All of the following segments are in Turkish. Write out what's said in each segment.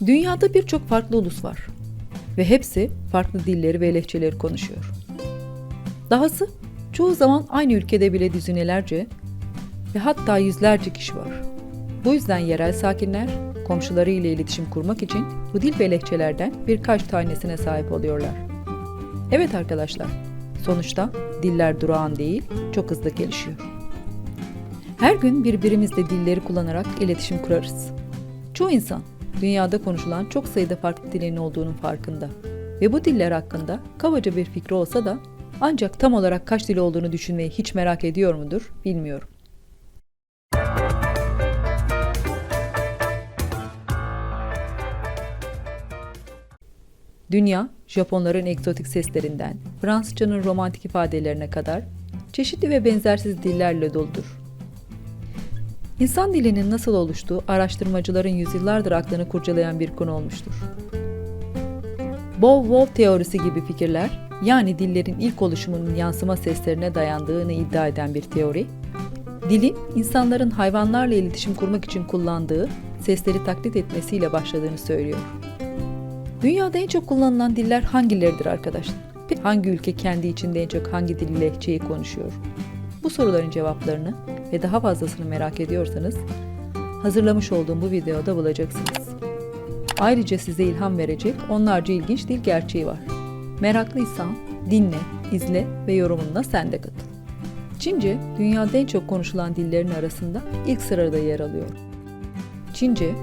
Dünyada birçok farklı ulus var ve hepsi farklı dilleri ve lehçeleri konuşuyor. Dahası çoğu zaman aynı ülkede bile düzinelerce ve hatta yüzlerce kişi var. Bu yüzden yerel sakinler komşuları ile iletişim kurmak için bu dil ve lehçelerden birkaç tanesine sahip oluyorlar. Evet arkadaşlar, sonuçta diller durağan değil, çok hızlı gelişiyor. Her gün birbirimizle dilleri kullanarak iletişim kurarız. Çoğu insan dünyada konuşulan çok sayıda farklı dilin olduğunun farkında ve bu diller hakkında kabaca bir fikri olsa da ancak tam olarak kaç dil olduğunu düşünmeyi hiç merak ediyor mudur bilmiyorum. Dünya, Japonların egzotik seslerinden Fransızcanın romantik ifadelerine kadar çeşitli ve benzersiz dillerle doludur. İnsan dilinin nasıl oluştuğu araştırmacıların yüzyıllardır aklını kurcalayan bir konu olmuştur. Bow-Wolf teorisi gibi fikirler, yani dillerin ilk oluşumunun yansıma seslerine dayandığını iddia eden bir teori, dilin insanların hayvanlarla iletişim kurmak için kullandığı sesleri taklit etmesiyle başladığını söylüyor. Dünyada en çok kullanılan diller hangileridir arkadaşlar? Hangi ülke kendi içinde en çok hangi dil lehçeyi konuşuyor? Bu soruların cevaplarını ve daha fazlasını merak ediyorsanız hazırlamış olduğum bu videoda bulacaksınız. Ayrıca size ilham verecek onlarca ilginç dil gerçeği var. Meraklıysan dinle, izle ve yorumunla sen de katıl. Çince dünyada en çok konuşulan dillerin arasında ilk sırada yer alıyor. Çince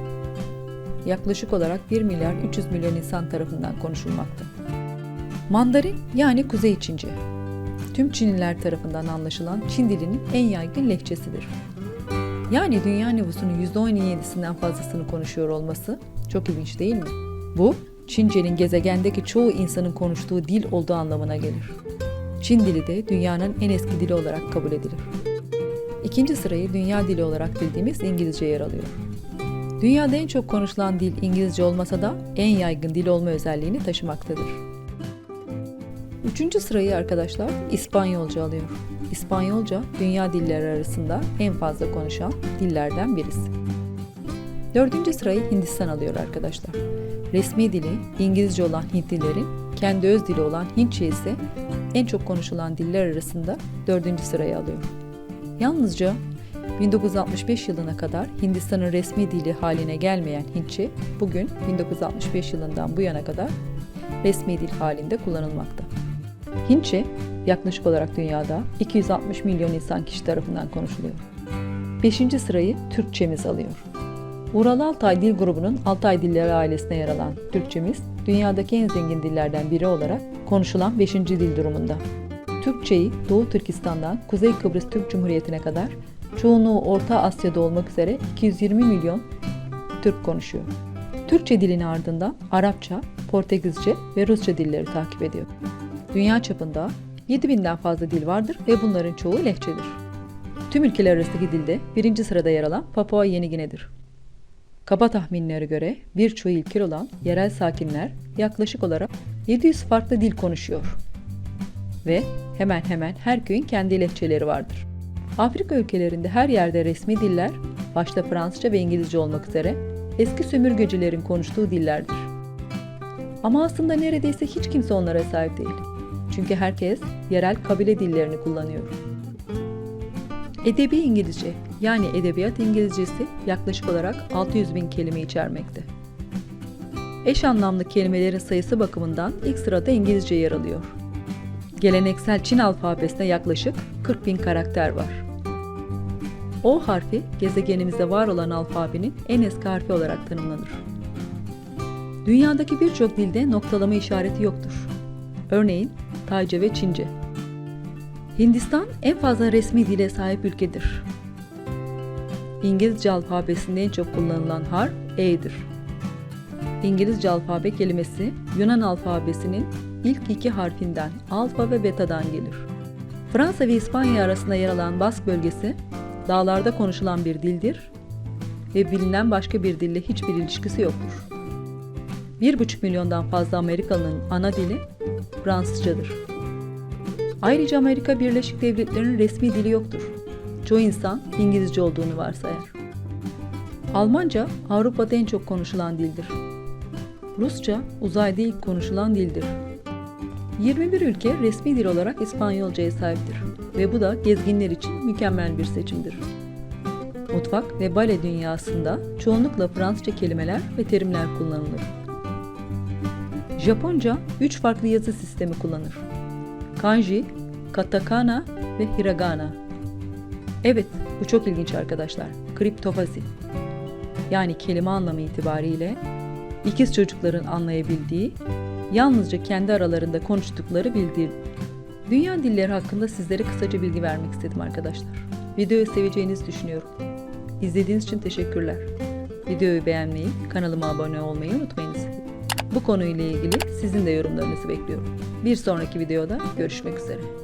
yaklaşık olarak 1 milyar 300 milyon insan tarafından konuşulmakta. Mandarin yani Kuzey Çince. Tüm Çinliler tarafından anlaşılan Çin dilinin en yaygın lehçesidir. Yani dünya nüfusunun %17'sinden fazlasını konuşuyor olması çok ilginç değil mi? Bu, Çince'nin gezegendeki çoğu insanın konuştuğu dil olduğu anlamına gelir. Çin dili de dünyanın en eski dili olarak kabul edilir. İkinci sırayı dünya dili olarak bildiğimiz İngilizce yer alıyor. Dünyada en çok konuşulan dil İngilizce olmasa da en yaygın dil olma özelliğini taşımaktadır. Üçüncü sırayı arkadaşlar İspanyolca alıyor. İspanyolca dünya dilleri arasında en fazla konuşan dillerden birisi. Dördüncü sırayı Hindistan alıyor arkadaşlar. Resmi dili İngilizce olan Hintlilerin kendi öz dili olan Hintçe ise en çok konuşulan diller arasında dördüncü sırayı alıyor. Yalnızca 1965 yılına kadar Hindistan'ın resmi dili haline gelmeyen Hintçe, bugün 1965 yılından bu yana kadar resmi dil halinde kullanılmakta. Hintçe, yaklaşık olarak dünyada 260 milyon insan kişi tarafından konuşuluyor. Beşinci sırayı Türkçemiz alıyor. Ural Altay Dil Grubu'nun Altay Dilleri ailesine yer alan Türkçemiz, dünyadaki en zengin dillerden biri olarak konuşulan 5. dil durumunda. Türkçeyi Doğu Türkistan'dan Kuzey Kıbrıs Türk Cumhuriyeti'ne kadar çoğunluğu Orta Asya'da olmak üzere 220 milyon Türk konuşuyor. Türkçe dilini ardından Arapça, Portekizce ve Rusça dilleri takip ediyor. Dünya çapında 7000'den fazla dil vardır ve bunların çoğu lehçedir. Tüm ülkeler arasındaki dilde birinci sırada yer alan Papua Yeni Gine'dir. Kaba tahminlere göre birçoğu ilkel olan yerel sakinler yaklaşık olarak 700 farklı dil konuşuyor. Ve hemen hemen her köyün kendi lehçeleri vardır. Afrika ülkelerinde her yerde resmi diller, başta Fransızca ve İngilizce olmak üzere eski sömürgecilerin konuştuğu dillerdir. Ama aslında neredeyse hiç kimse onlara sahip değil. Çünkü herkes yerel kabile dillerini kullanıyor. Edebi İngilizce yani edebiyat İngilizcesi yaklaşık olarak 600 bin kelime içermekte. Eş anlamlı kelimelerin sayısı bakımından ilk sırada İngilizce yer alıyor. Geleneksel Çin alfabesine yaklaşık 40 bin karakter var. O harfi gezegenimizde var olan alfabenin en eski harfi olarak tanımlanır. Dünyadaki birçok dilde noktalama işareti yoktur. Örneğin Tayce ve Çince. Hindistan en fazla resmi dile sahip ülkedir. İngilizce alfabesinde en çok kullanılan harf E'dir. İngilizce alfabe kelimesi Yunan alfabesinin ilk iki harfinden alfa ve beta'dan gelir. Fransa ve İspanya arasında yer alan Bask bölgesi dağlarda konuşulan bir dildir ve bilinen başka bir dille hiçbir ilişkisi yoktur. 1,5 milyondan fazla Amerikalı'nın ana dili Fransızcadır. Ayrıca Amerika Birleşik Devletleri'nin resmi dili yoktur. Çoğu insan İngilizce olduğunu varsayar. Almanca Avrupa'da en çok konuşulan dildir. Rusça uzayda ilk konuşulan dildir. 21 ülke resmi dil olarak İspanyolcaya sahiptir ve bu da gezginler için mükemmel bir seçimdir. Mutfak ve bale dünyasında çoğunlukla Fransızca kelimeler ve terimler kullanılır. Japonca 3 farklı yazı sistemi kullanır. Kanji, katakana ve hiragana. Evet, bu çok ilginç arkadaşlar. Kriptofazi. Yani kelime anlamı itibariyle ikiz çocukların anlayabildiği, yalnızca kendi aralarında konuştukları bildiği. Dünya dilleri hakkında sizlere kısaca bilgi vermek istedim arkadaşlar. Videoyu seveceğinizi düşünüyorum. İzlediğiniz için teşekkürler. Videoyu beğenmeyi, kanalıma abone olmayı unutmayınız. Bu konuyla ilgili sizin de yorumlarınızı bekliyorum. Bir sonraki videoda görüşmek üzere.